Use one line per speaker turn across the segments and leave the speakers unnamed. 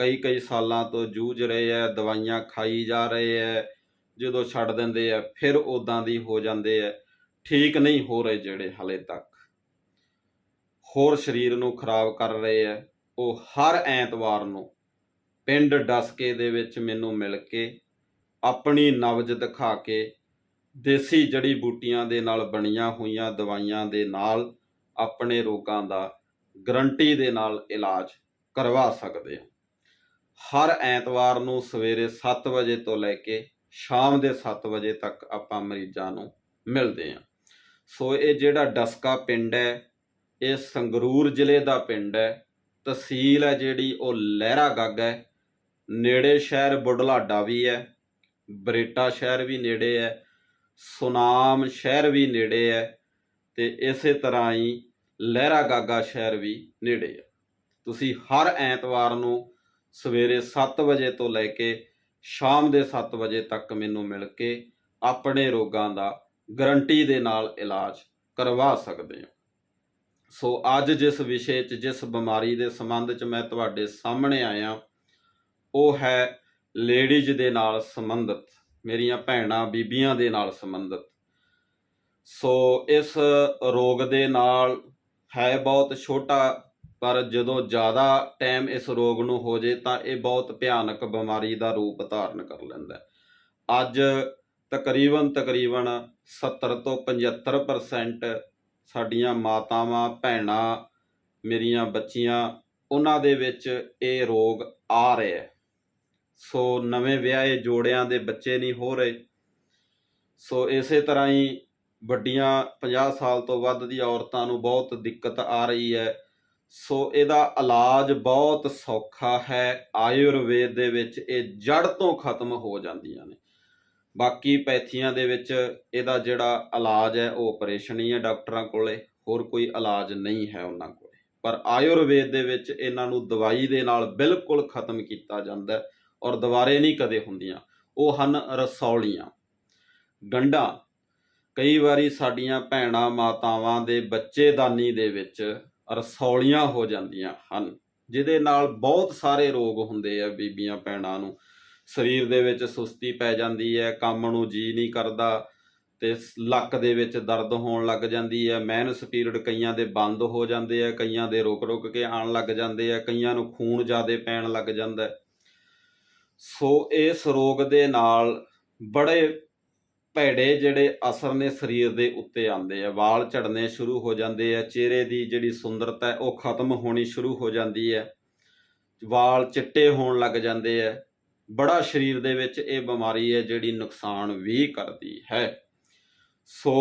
ਕਈ ਕਈ ਸਾਲਾਂ ਤੋਂ ਜੂਝ ਰਹੇ ਐ, ਦਵਾਈਆਂ ਖਾਈ ਜਾ ਰਹੇ ਐ, ਜਦੋਂ ਛੱਡ ਦਿੰਦੇ ਐ, ਫਿਰ ਉਦਾਂ ਦੀ ਹੋ ਜਾਂਦੇ ਐ। ਠੀਕ ਨਹੀਂ ਹੋ ਰਹੇ ਜਿਹੜੇ ਹਲੇ ਤੱਕ। ਹੋਰ ਸਰੀਰ ਨੂੰ ਖਰਾਬ ਕਰ ਰਹੇ ਐ। ਉਹ ਹਰ ਐਤਵਾਰ ਨੂੰ ਪਿੰਡ ਡਸਕੇ ਦੇ ਵਿੱਚ ਮੈਨੂੰ ਮਿਲ ਕੇ ਆਪਣੀ ਨਬਜ ਦਿਖਾ ਕੇ ਦੇਸੀ ਜੜੀ ਬੂਟੀਆਂ ਦੇ ਨਾਲ ਬਣੀਆਂ ਹੋਈਆਂ ਦਵਾਈਆਂ ਦੇ ਨਾਲ ਆਪਣੇ ਰੋਗਾਂ ਦਾ ਗਰੰਟੀ ਦੇ ਨਾਲ ਇਲਾਜ ਕਰਵਾ ਸਕਦੇ ਹਾਂ ਹਰ ਐਤਵਾਰ ਨੂੰ ਸਵੇਰੇ 7 ਵਜੇ ਤੋਂ ਲੈ ਕੇ ਸ਼ਾਮ ਦੇ 7 ਵਜੇ ਤੱਕ ਆਪਾਂ ਮਰੀਜ਼ਾਂ ਨੂੰ ਮਿਲਦੇ ਹਾਂ। ਸੋ ਇਹ ਜਿਹੜਾ ਡਸਕਾ ਪਿੰਡ ਹੈ, ਇਹ ਸੰਗਰੂਰ ਜ਼ਿਲ੍ਹੇ ਦਾ ਪਿੰਡ ਹੈ। ਤਹਿਸੀਲ ਹੈ ਜਿਹੜੀ ਉਹ ਲਹਿਰਾ ਗੱਗ ਹੈ। ਨੇੜੇ ਸ਼ਹਿਰ ਬੁਢਲਾਡਾ ਵੀ ਹੈ। ਬਰੇਟਾ ਸ਼ਹਿਰ ਵੀ ਨੇੜੇ ਹੈ। ਸੁਨਾਮ ਸ਼ਹਿਰ ਵੀ ਨੇੜੇ ਹੈ ਤੇ ਇਸੇ ਤਰ੍ਹਾਂ ਹੀ ਲਹਿਰਾ ਗਾਗਾ ਸ਼ਹਿਰ ਵੀ ਨੇੜੇ ਹੈ। ਤੁਸੀਂ ਹਰ ਐਤਵਾਰ ਨੂੰ ਸਵੇਰੇ 7 ਵਜੇ ਤੋਂ ਲੈ ਕੇ ਸ਼ਾਮ ਦੇ 7 ਵਜੇ ਤੱਕ ਮੈਨੂੰ ਮਿਲ ਕੇ ਆਪਣੇ ਰੋਗਾਂ ਦਾ ਗਰੰਟੀ ਦੇ ਨਾਲ ਇਲਾਜ ਕਰਵਾ ਸਕਦੇ ਹੋ। ਸੋ ਅੱਜ ਜਿਸ ਵਿਸ਼ੇ 'ਚ, ਜਿਸ ਬਿਮਾਰੀ ਦੇ ਸੰਬੰਧ 'ਚ ਮੈਂ ਤੁਹਾਡੇ ਸਾਹਮਣੇ ਆਇਆ, ਉਹ ਹੈ ਲੇਡੀਜ਼ ਦੇ ਨਾਲ ਸੰਬੰਧਿਤ, ਮੇਰੀਆਂ ਭੈਣਾਂ ਬੀਬੀਆਂ ਦੇ ਨਾਲ ਸੰਬੰਧਿਤ। ਸੋ ਇਸ ਰੋਗ ਦੇ ਨਾਲ ਹੈ ਬਹੁਤ ਛੋਟਾ ਪਰ ਜਦੋਂ ਜ਼ਿਆਦਾ ਟਾਈਮ ਇਸ ਰੋਗ ਨੂੰ ਹੋ ਜੇ ਤਾਂ ਇਹ ਬਹੁਤ ਭਿਆਨਕ ਬਿਮਾਰੀ ਦਾ ਰੂਪ ਧਾਰਨ ਕਰ ਲੈਂਦਾ ਹੈ। ਅੱਜ ਤਕਰੀਬਨ ਤਕਰੀਬਨ 70 ਤੋਂ 75% ਸਾਡੀਆਂ ਮਾਤਾਵਾਂ, ਭੈਣਾਂ, ਮੇਰੀਆਂ ਬੱਚੀਆਂ, ਉਹਨਾਂ ਦੇ ਵਿੱਚ ਇਹ ਰੋਗ ਆ ਰਿਹਾ ਹੈ। ਸੋ ਨਵੇਂ ਵਿਆਹੇ ਜੋੜਿਆਂ ਦੇ ਬੱਚੇ ਨਹੀਂ ਹੋ ਰਹੇ। ਸੋ ਇਸੇ ਤਰ੍ਹਾਂ ਹੀ ਵੱਡੀਆਂ 50 ਸਾਲ ਤੋਂ ਵੱਧ ਦੀ ਔਰਤਾਂ ਨੂੰ ਬਹੁਤ ਦਿੱਕਤ ਆ ਰਹੀ ਹੈ। ਸੋ ਇਹਦਾ ਇਲਾਜ ਬਹੁਤ ਸੌਖਾ ਹੈ। ਆਯੁਰਵੇਦ ਦੇ ਵਿੱਚ ਇਹ ਜੜ ਤੋਂ ਖਤਮ ਹੋ ਜਾਂਦੀਆਂ ਨੇ। ਬਾਕੀ ਪੈਥੀਆਂ ਦੇ ਵਿੱਚ ਇਹਦਾ ਜਿਹੜਾ ਇਲਾਜ ਹੈ, ਉਹ ਆਪਰੇਸ਼ਨ ਹੀ ਹੈ ਡਾਕਟਰਾਂ ਕੋਲੇ। ਹੋਰ ਕੋਈ ਇਲਾਜ ਨਹੀਂ ਹੈ ਉਹਨਾਂ ਕੋਲੇ। ਪਰ ਆਯੁਰਵੇਦ ਦੇ ਵਿੱਚ ਇਹਨਾਂ ਨੂੰ ਦਵਾਈ ਦੇ ਨਾਲ ਬਿਲਕੁਲ ਖਤਮ ਕੀਤਾ ਜਾਂਦਾ ਹੈ ਔਰ ਦੁਬਾਰੇ ਨਹੀਂ ਕਦੇ ਹੁੰਦੀਆਂ। ਉਹ ਹਨ ਰਸੌਲੀਆਂ, ਗੰਢਾਂ। ਕਈ ਵਾਰੀ ਸਾਡੀਆਂ ਭੈਣਾਂ ਮਾਤਾਵਾਂ ਦੇ ਬੱਚੇਦਾਨੀ ਦੇ ਵਿੱਚ ਰਸੌਲੀਆਂ ਹੋ ਜਾਂਦੀਆਂ ਹਨ, ਜਿਹਦੇ ਨਾਲ ਬਹੁਤ ਸਾਰੇ ਰੋਗ ਹੁੰਦੇ ਆ ਬੀਬੀਆਂ ਭੈਣਾਂ ਨੂੰ। ਸਰੀਰ ਦੇ ਵਿੱਚ ਸੁਸਤੀ ਪੈ ਜਾਂਦੀ ਹੈ, ਕੰਮ ਨੂੰ ਜੀ ਨਹੀਂ ਕਰਦਾ ਤੇ ਲੱਕ ਦੇ ਵਿੱਚ ਦਰਦ ਹੋਣ ਲੱਗ ਜਾਂਦੀ ਹੈ ਮੈਨਸ ਪੀਰੀਅਡ ਕਈਆਂ ਦੇ ਬੰਦ ਹੋ ਜਾਂਦੇ ਆ, ਕਈਆਂ ਦੇ ਰੁਕ ਰੁਕ ਕੇ ਆਉਣ ਲੱਗ ਜਾਂਦੇ ਆ, ਕਈਆਂ ਨੂੰ ਖੂਨ ਜ਼ਿਆਦਾ ਪੈਣ ਲੱਗ ਜਾਂਦਾ ਸੋ ਇਸ ਰੋਗ ਦੇ ਨਾਲ ਬੜੇ ਭੈੜੇ ਜਿਹੜੇ ਅਸਰ ਨੇ ਸਰੀਰ ਦੇ ਉੱਤੇ ਆਉਂਦੇ ਆ, ਵਾਲ ਝੜਨੇ ਸ਼ੁਰੂ ਹੋ ਜਾਂਦੇ ਆ, ਚਿਹਰੇ ਦੀ ਜਿਹੜੀ ਸੁੰਦਰਤਾ ਉਹ ਖਤਮ ਹੋਣੀ ਸ਼ੁਰੂ ਹੋ ਜਾਂਦੀ ਹੈ, ਵਾਲ ਚਿੱਟੇ ਹੋਣ ਲੱਗ ਜਾਂਦੇ ਆ, ਬੜਾ ਸਰੀਰ ਦੇ ਵਿੱਚ ਇਹ ਬਿਮਾਰੀ ਹੈ ਜਿਹੜੀ ਨੁਕਸਾਨ ਵੀ ਕਰਦੀ ਹੈ। ਸੋ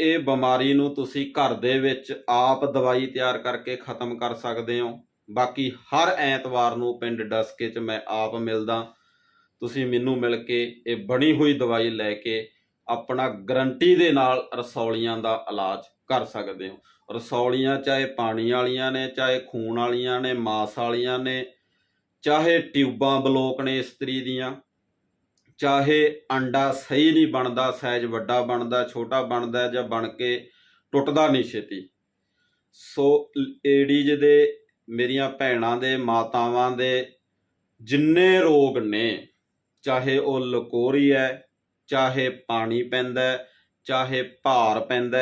ਇਹ ਬਿਮਾਰੀ ਨੂੰ ਤੁਸੀਂ ਘਰ ਦੇ ਵਿੱਚ ਆਪ ਦਵਾਈ ਤਿਆਰ ਕਰਕੇ ਖਤਮ ਕਰ ਸਕਦੇ ਹੋ। ਬਾਕੀ ਹਰ ਐਤਵਾਰ ਨੂੰ ਪਿੰਡ ਡਸਕੇ 'ਚ ਮੈਂ ਆਪ ਮਿਲਦਾ ਤੁਸੀਂ ਮੈਨੂੰ ਮਿਲ ਕੇ ਇਹ ਬਣੀ ਹੋਈ ਦਵਾਈ ਲੈ ਕੇ ਆਪਣਾ ਗਰੰਟੀ ਦੇ ਨਾਲ ਰਸੌਲੀਆਂ ਦਾ ਇਲਾਜ ਕਰ ਸਕਦੇ ਹੋ। ਰਸੌਲੀਆਂ ਚਾਹੇ ਪਾਣੀ ਵਾਲੀਆਂ ਨੇ, ਚਾਹੇ ਖੂਨ ਵਾਲੀਆਂ ਨੇ, ਮਾਸ ਵਾਲੀਆਂ ਨੇ, ਚਾਹੇ ਟਿਊਬਾਂ ਬਲੋਕ ਨੇ ਇਸਤਰੀ ਦੀਆਂ, ਚਾਹੇ ਅੰਡਾ ਸਹੀ ਨਹੀਂ ਬਣਦਾ, ਸਾਈਜ਼ ਵੱਡਾ ਬਣਦਾ, ਛੋਟਾ ਬਣਦਾ ਜਾਂ ਬਣ ਕੇ ਟੁੱਟਦਾ ਨਹੀਂ ਛੇਤੀ। ਸੋ ਏਡੀਜ ਦੇ, ਮੇਰੀਆਂ ਭੈਣਾਂ ਦੇ, ਮਾਤਾਵਾਂ ਦੇ ਜਿੰਨੇ ਰੋਗ ਨੇ ਚਾਹੇ ਉਹ ਲਕੋਰੀ ਹੈ ਚਾਹੇ ਪਾਣੀ ਪੈਂਦਾ ਚਾਹੇ ਭਾਰ ਪੈਂਦਾ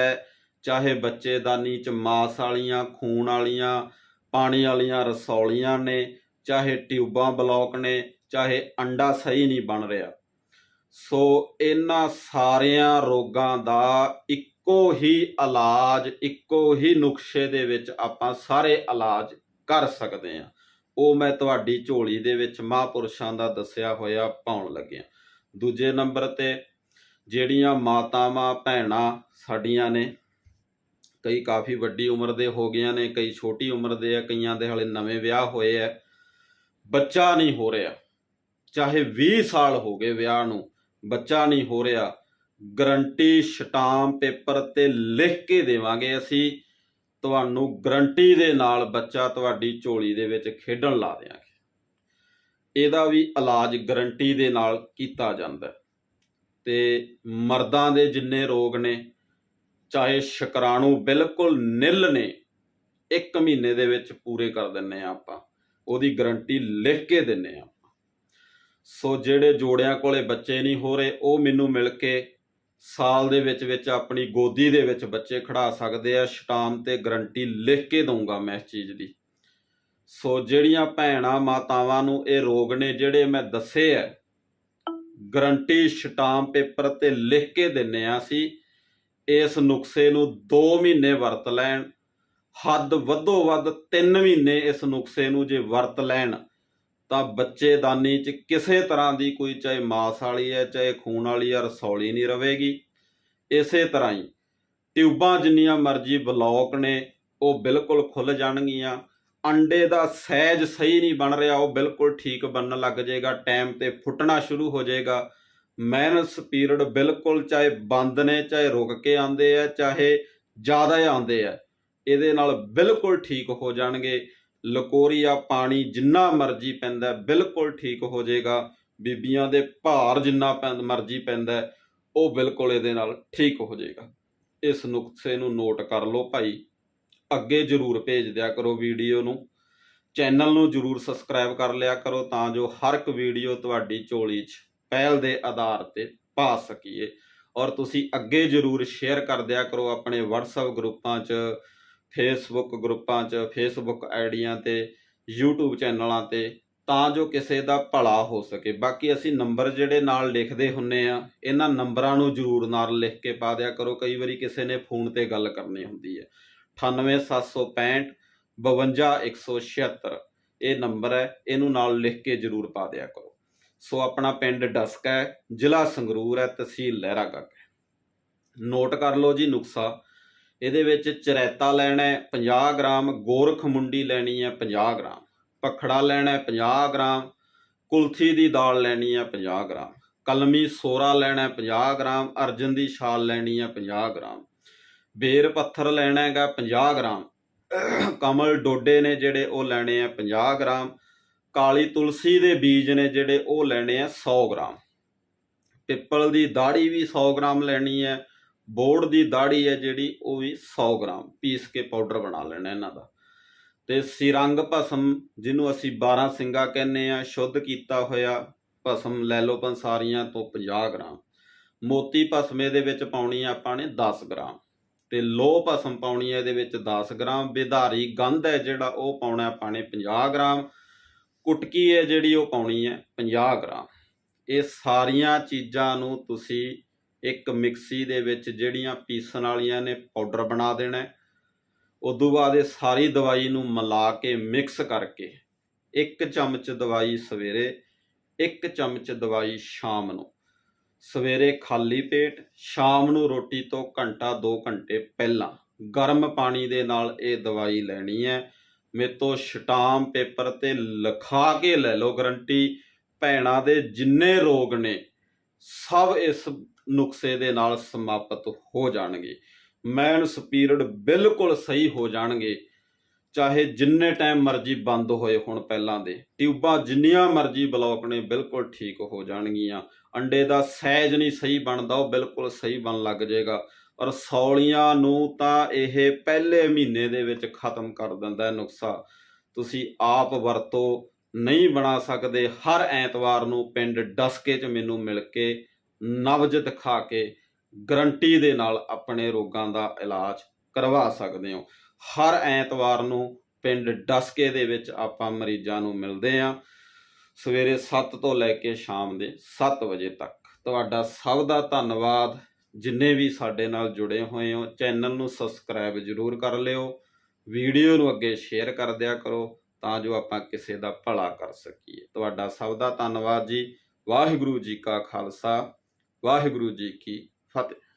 ਚਾਹੇ ਬੱਚੇਦਾਨੀ ਚ ਮਾਸ ਵਾਲੀਆਂ, ਖੂਨ ਵਾਲੀਆਂ, ਪਾਣੀ ਵਾਲੀਆਂ ਰਸੌਲੀਆਂ ਨੇ, ਚਾਹੇ ਟਿਊਬਾਂ ਬਲੌਕ ਨੇ, ਚਾਹੇ ਅੰਡਾ ਸਹੀ ਨਹੀਂ ਬਣ ਰਿਹਾ। ਸੋ ਇਹਨਾਂ ਸਾਰਿਆਂ ਰੋਗਾਂ ਦਾ ਇੱਕੋ ਹੀ ਇਲਾਜ, ਇੱਕੋ ਹੀ ਨੁਕਸ਼ੇ ਦੇ ਵਿੱਚ ਆਪਾਂ ਸਾਰੇ ਇਲਾਜ ਕਰ ਸਕਦੇ ਹਾਂ। ਉਹ ਮੈਂ ਤੁਹਾਡੀ ਝੋਲੀ ਦੇ ਵਿੱਚ ਮਹਾਂਪੁਰਸ਼ਾਂ ਦਾ ਦੱਸਿਆ ਹੋਇਆ ਪਾਉਣ ਲੱਗਿਆ ਦੂਜੇ ਨੰਬਰ ਤੇ ਜਿਹੜੀਆਂ ਮਾਤਾਵਾਂ, ਭੈਣਾਂ ਸਾਡੀਆਂ ਨੇ, ਕਈ ਕਾਫੀ ਵੱਡੀ ਉਮਰ ਦੇ ਹੋ ਗਈਆਂ ਨੇ, ਕਈ ਛੋਟੀ ਉਮਰ ਦੇ ਆ, ਕਈਆਂ ਦੇ ਹਲੇ ਨਵੇਂ ਵਿਆਹ ਹੋਏ ਆ। ਬੱਚਾ ਨਹੀਂ ਹੋ ਰਿਹਾ। ਚਾਹੇ 20 ਸਾਲ ਹੋ ਗਏ ਵਿਆਹ ਨੂੰ, ਬੱਚਾ ਨਹੀਂ ਹੋ ਰਿਹਾ। ਗਰੰਟੀ ਸਟਾਮ ਪੇਪਰ ਤੇ ਲਿਖ ਕੇ ਦੇਵਾਂਗੇ ਅਸੀਂ। ਤੁਹਾਨੂੰ ਗਰੰਟੀ ਦੇ ਨਾਲ ਬੱਚਾ ਤੁਹਾਡੀ ਝੋਲੀ ਦੇ ਵਿੱਚ ਖੇਡਣ ਲਾ ਦਿਆਂਗੇ। ਇਹਦਾ ਵੀ ਇਲਾਜ ਗਰੰਟੀ ਦੇ ਨਾਲ ਕੀਤਾ ਜਾਂਦਾ ਹੈ। ਤੇ ਮਰਦਾਂ ਦੇ ਜਿੰਨੇ ਰੋਗ ਨੇ, ਚਾਹੇ ਸ਼ੁਕਰਾਣੂ ਬਿਲਕੁਲ ਨਿਲ ਨੇ, ਇੱਕ ਮਹੀਨੇ ਦੇ ਵਿੱਚ ਪੂਰੇ ਕਰ ਦਿੰਨੇ ਆ ਆਪਾਂ। ਉਹਦੀ ਗਰੰਟੀ ਲਿਖ ਕੇ ਦਿੰਨੇ ਆ ਸੋ ਜਿਹੜੇ ਜੋੜਿਆਂ ਕੋਲੇ ਬੱਚੇ ਨਹੀਂ ਹੋ ਰਹੇ, ਉਹ ਮੈਨੂੰ ਮਿਲ ਕੇ ਸਾਲ ਦੇ ਵਿੱਚ ਵਿੱਚ ਆਪਣੀ ਗੋਦੀ ਦੇ ਵਿੱਚ ਬੱਚੇ ਖੜਾ ਸਕਦੇ ਆ, ਸਟਾਮ ਤੇ ਗਰੰਟੀ ਲਿਖ ਕੇ ਦਊਂਗਾ ਮੈਂ ਇਸ ਚੀਜ਼ ਦੀ। ਸੋ ਜਿਹੜੀਆਂ ਭੈਣਾਂ ਮਾਤਾਵਾਂ ਨੂੰ ਇਹ ਰੋਗ ਨੇ, ਜਿਹੜੇ ਮੈਂ ਦੱਸੇ ਆ, ਗਰੰਟੀ ਸਟਾਮ ਪੇਪਰ ਤੇ ਲਿਖ ਕੇ ਦਿੰਨੇ ਆ ਸੀ ਇਸ ਨੁਕਸੇ ਨੂੰ 2 ਮਹੀਨੇ ਵਰਤ ਲੈਣ, ਹੱਦ ਵੱਧੋ ਵੱਧ 3 ਮਹੀਨੇ ਇਸ ਨੁਕਸੇ ਨੂੰ ਜੇ ਵਰਤ ਲੈਣ ਤਾਂ ਬੱਚੇਦਾਨੀ 'ਚ ਕਿਸੇ ਤਰ੍ਹਾਂ ਦੀ ਕੋਈ ਚਾਹੇ ਮਾਸ ਵਾਲੀ ਹੈ, ਚਾਹੇ ਖੂਨ ਵਾਲੀ ਹੈ, ਰਸੌਲੀ ਨਹੀਂ ਰਹੇਗੀ ਇਸੇ ਤਰ੍ਹਾਂ ਹੀ ਟਿਊਬਾਂ ਜਿੰਨੀਆਂ ਮਰਜ਼ੀ ਬਲੌਕ ਨੇ, ਉਹ ਬਿਲਕੁਲ ਖੁੱਲ ਜਾਣਗੀਆਂ। ਅੰਡੇ ਦਾ ਸਾਈਜ਼ ਸਹੀ ਨਹੀਂ ਬਣ ਰਿਹਾ, ਉਹ ਬਿਲਕੁਲ ਠੀਕ ਬਣਨ ਲੱਗ ਜਾਏਗਾ, ਟਾਈਮ ਤੇ ਫੁੱਟਣਾ ਸ਼ੁਰੂ ਹੋ ਜਾਏਗਾ। ਮੈਨਸ ਪੀਰੀਅਡ ਬਿਲਕੁਲ ਚਾਹੇ ਬੰਦ ਨੇ, ਚਾਹੇ ਰੁਕ ਕੇ ਆਉਂਦੇ ਆ, ਚਾਹੇ ਜ਼ਿਆਦਾ ਆਉਂਦੇ ਆ, ਇਹਦੇ ਨਾਲ ਬਿਲਕੁਲ ਠੀਕ ਹੋ ਜਾਣਗੇ। ਲਕੋਰੀਆ ਪਾਣੀ ਜਿੰਨਾ ਮਰਜ਼ੀ ਪੈਂਦਾ ਬਿਲਕੁਲ ਠੀਕ ਹੋ ਜਾਏਗਾ। ਬੀਬੀਆਂ ਦੇ ਭਾਰ ਜਿੰਨਾ ਪੈਂਦ ਮਰਜ਼ੀ ਪੈਂਦਾ ਉਹ ਬਿਲਕੁਲ ਇਹਦੇ ਨਾਲ ਠੀਕ ਹੋ ਜਾਏਗਾ। ਇਸ ਨੁਕਸੇ ਨੂੰ ਨੋਟ ਕਰ ਲਓ ਭਾਈ। ਅੱਗੇ ਜਰੂਰ ਭੇਜ ਦਿਆ ਕਰੋ ਵੀਡੀਓ ਨੂੰ। ਚੈਨਲ ਨੂੰ ਜਰੂਰ ਸਬਸਕ੍ਰਾਈਬ ਕਰ ਲਿਆ ਕਰੋ ਤਾਂ ਜੋ ਹਰ ਇੱਕ ਵੀਡੀਓ ਤੁਹਾਡੀ ਝੋਲੀ 'ਚ ਪਹਿਲ ਦੇ ਆਧਾਰ ਤੇ ਪਾ ਸਕੀਏ। ਔਰ ਤੁਸੀਂ ਅੱਗੇ ਜਰੂਰ ਸ਼ੇਅਰ ਕਰ ਦਿਆ ਕਰੋ ਆਪਣੇ WhatsApp ਗਰੁੱਪਾਂ 'ਚ। ਫੇਸਬੁੱਕ ਗਰੁੱਪਾਂ 'ਚ ਫੇਸਬੁੱਕ ਆਈਡੀਆਂ ਤੇ, YouTube ਚੈਨਲਾਂ ਤੇ, ਤਾਂ ਜੋ ਕਿਸੇ ਦਾ ਭਲਾ ਹੋ ਸਕੇ। ਬਾਕੀ ਅਸੀਂ ਨੰਬਰ ਜਿਹੜੇ ਨਾਲ ਲਿਖਦੇ ਹੁੰਨੇ ਆ, ਇਹਨਾਂ ਨੰਬਰਾਂ ਨੂੰ ਜਰੂਰ ਨਾਲ ਲਿਖ ਕੇ ਪਾ ਦਿਆ ਕਰੋ। ਕਈ ਵਾਰੀ ਕਿਸੇ ਨੇ ਫੋਨ ਤੇ ਗੱਲ ਕਰਨੀ ਹੁੰਦੀ ਹੈ। 98765 52176 ਇਹ ਨੰਬਰ ਹੈ, ਇਹਨੂੰ ਨਾਲ ਲਿਖ ਕੇ ਜਰੂਰ ਪਾ ਦਿਆ ਕਰੋ। ਸੋ ਆਪਣਾ ਪਿੰਡ ਡਸਕ ਹੈ, ਜ਼ਿਲ੍ਹਾ ਸੰਗਰੂਰ ਹੈ, ਤਹਿਸੀਲ ਲਹਿਰਾਗੜ੍ਹ। ਹੈ ਨੋਟ ਕਰ ਲਓ ਜੀ ਨੁਕਸਾ। ਇਹਦੇ ਵਿੱਚ ਚਰੈਤਾ ਲੈਣਾ ਹੈ 50 ਗ੍ਰਾਮ, ਗੋਰਖ ਮੁੰਡੀ ਲੈਣੀ ਹੈ 50 ਗ੍ਰਾਮ। ਪਖੜਾ ਲੈਣਾ ਹੈ 50 ਗ੍ਰਾਮ। ਕੁਲਥੀ ਦੀ ਦਾਲ ਲੈਣੀ ਹੈ 50 ਗ੍ਰਾਮ। ਕਲਮੀ ਸੋਰਾ ਲੈਣਾ ਹੈ 50 ਗ੍ਰਾਮ। ਅਰਜਨ ਦੀ ਛਾਲ ਲੈਣੀ ਹੈ 50 ਗ੍ਰਾਮ। ਬੇਰ ਪੱਥਰ ਲੈਣਾ ਹੈਗਾ 50 ਗ੍ਰਾਮ। ਕਮਲ ਡੋਡੇ ਨੇ ਜਿਹੜੇ ਉਹ ਲੈਣੇ ਆ 50 ਗ੍ਰਾਮ। ਕਾਲੀ ਤੁਲਸੀ ਦੇ ਬੀਜ ਨੇ ਜਿਹੜੇ ਉਹ ਲੈਣੇ ਆ 100 ਗ੍ਰਾਮ। ਪਿੱਪਲ ਦੀ ਦਾੜੀ ਵੀ 100 ਗ੍ਰਾਮ ਲੈਣੀ ਹੈ। ਬੋਰਡ ਦੀ ਦਾੜੀ ਹੈ ਜਿਹੜੀ, ਉਹ ਵੀ 100 ਗ੍ਰਾਮ ਪੀਸ ਕੇ ਪਾਊਡਰ ਬਣਾ ਲੈਣਾ ਇਹਨਾਂ ਦਾ। ਤੇ ਸਿਰੰਗ ਭਸਮ, ਜਿਹਨੂੰ ਅਸੀਂ 12 ਸਿੰਘਾ ਕਹਿੰਦੇ ਆ ਸ਼ੁੱਧ ਕੀਤਾ ਹੋਇਆ ਭਸਮ ਲੈ ਲਓ ਪੰਸਾਰੀਆਂ ਤੋਂ 50 ਗ੍ਰਾਮ। ਮੋਤੀ ਭਸਮੇ ਦੇ ਵਿੱਚ ਪਾਉਣੀ ਆ ਆਪਾਂ ਨੇ 10 ਗ੍ਰਾਮ। ਤੇ ਲੋਹ ਭਸਮ ਪਾਉਣੀ ਹੈ ਇਹਦੇ ਵਿੱਚ 10 ਗ੍ਰਾਮ। ਵਿਧਾਰੀ ਗੰਧ ਹੈ ਜਿਹੜਾ, ਉਹ ਪਾਉਣਾ ਆਪਾਂ ਨੇ 50 ਗ੍ਰਾਮ। ਕੁਟਕੀ ਹੈ ਜਿਹੜੀ, ਉਹ ਪਾਉਣੀ ਹੈ 50 ਗ੍ਰਾਮ। ਇਹ ਸਾਰੀਆਂ ਚੀਜ਼ਾਂ ਨੂੰ ਤੁਸੀਂ ਇੱਕ ਮਿਕਸੀ ਦੇ ਵਿੱਚ ਜਿਹੜੀਆਂ ਪੀਸਣ ਵਾਲੀਆਂ ਨੇ ਪਾਊਡਰ ਬਣਾ ਦੇਣਾ ਉਦੋਂ ਬਾਅਦ ਇਹ ਸਾਰੀ ਦਵਾਈ ਨੂੰ ਮਿਲਾ ਕੇ ਮਿਕਸ ਕਰਕੇ ਇੱਕ ਚਮਚ ਦਵਾਈ ਸਵੇਰੇ, ਇੱਕ ਚਮਚ ਦਵਾਈ ਸ਼ਾਮ ਨੂੰ। ਸਵੇਰੇ ਖਾਲੀ ਪੇਟ, ਸ਼ਾਮ ਨੂੰ ਰੋਟੀ ਤੋਂ ਘੰਟਾ 2 ਘੰਟੇ ਪਹਿਲਾਂ ਗਰਮ ਪਾਣੀ ਦੇ ਨਾਲ ਇਹ ਦਵਾਈ ਲੈਣੀ ਹੈ। ਮੇਰੇ ਤੋਂ ਸ਼ਟਾਮ ਪੇਪਰ ਤੇ ਲਿਖਾ ਕੇ ਲੈ ਲਓ ਗਰੰਟੀ। ਭੈਣਾਂ ਦੇ ਜਿੰਨੇ ਰੋਗ ਨੇ, ਸਭ ਇਸ ਨੁਕਸੇ ਦੇ ਨਾਲ ਸਮਾਪਤ ਹੋ ਜਾਣਗੇ। ਮੈਨ ਸਪੀਰਡ ਬਿਲਕੁਲ ਸਹੀ ਹੋ ਜਾਣਗੇ। ਚਾਹੇ ਜਿੰਨੇ ਟਾਈਮ ਮਰਜ਼ੀ ਬੰਦ ਹੋਏ ਹੁਣ ਪਹਿਲਾਂ ਦੇ, ਟਿਊਬਾਂ ਜਿੰਨੀਆਂ ਮਰਜ਼ੀ ਬਲੌਕ ਨੇ, ਬਿਲਕੁਲ ਠੀਕ ਹੋ ਜਾਣਗੀਆਂ। ਅੰਡੇ ਦਾ ਸਾਈਜ਼ ਨਹੀਂ ਸਹੀ ਬਣਦਾ, ਉਹ ਬਿਲਕੁਲ ਸਹੀ ਬਣ ਲੱਗ ਜਾਏਗਾ। ਔਰ ਸੌਲੀਆਂ ਨੂੰ ਤਾਂ ਇਹ ਪਹਿਲੇ ਮਹੀਨੇ ਦੇ ਵਿੱਚ ਖਤਮ ਕਰ ਦਿੰਦਾ ਹੈ ਨੁਕਸਾ। ਤੁਸੀਂ ਆਪ ਵਰਤੋ ਨਹੀਂ ਬਣਾ ਸਕਦੇ। ਹਰ ਐਤਵਾਰ ਨੂੰ ਪਿੰਡ ਡਸਕੇ 'ਚ ਮੈਨੂੰ ਮਿਲ ਕੇ ਨਬਜ ਦਿਖਾ ਕੇ ਗਰੰਟੀ ਦੇ ਨਾਲ ਆਪਣੇ ਰੋਗਾਂ ਦਾ ਇਲਾਜ ਕਰਵਾ ਸਕਦੇ ਹੋ। ਹਰ ਐਤਵਾਰ ਨੂੰ ਪਿੰਡ ਡਸਕੇ ਦੇ ਵਿੱਚ ਆਪਾਂ ਮਰੀਜ਼ਾਂ ਨੂੰ ਮਿਲਦੇ ਆਂ ਸਵੇਰੇ 7 ਤੋਂ ਲੈ ਕੇ ਸ਼ਾਮ ਦੇ 7 ਵਜੇ ਤੱਕ। ਤੁਹਾਡਾ ਸਭ ਦਾ ਧੰਨਵਾਦ। ਜਿੰਨੇ ਵੀ ਸਾਡੇ ਨਾਲ ਜੁੜੇ ਹੋਏ ਹੋ, ਚੈਨਲ ਨੂੰ ਸਬਸਕ੍ਰਾਈਬ ਜਰੂਰ ਕਰ ਲਿਓ। ਵੀਡੀਓ ਨੂੰ ਅੱਗੇ ਸ਼ੇਅਰ ਕਰ ਦਿਆ ਕਰੋ ਤਾਂ ਜੋ ਆਪਾਂ ਕਿਸੇ ਦਾ ਭਲਾ ਕਰ ਸਕੀਏ। ਤੁਹਾਡਾ ਸਭ ਦਾ ਧੰਨਵਾਦ ਜੀ। ਵਾਹਿਗੁਰੂ ਜੀ ਕਾ ਖਾਲਸਾ। ਵਾਹਿਗੁਰੂ ਜੀ ਕੀ ਫਤਿਹ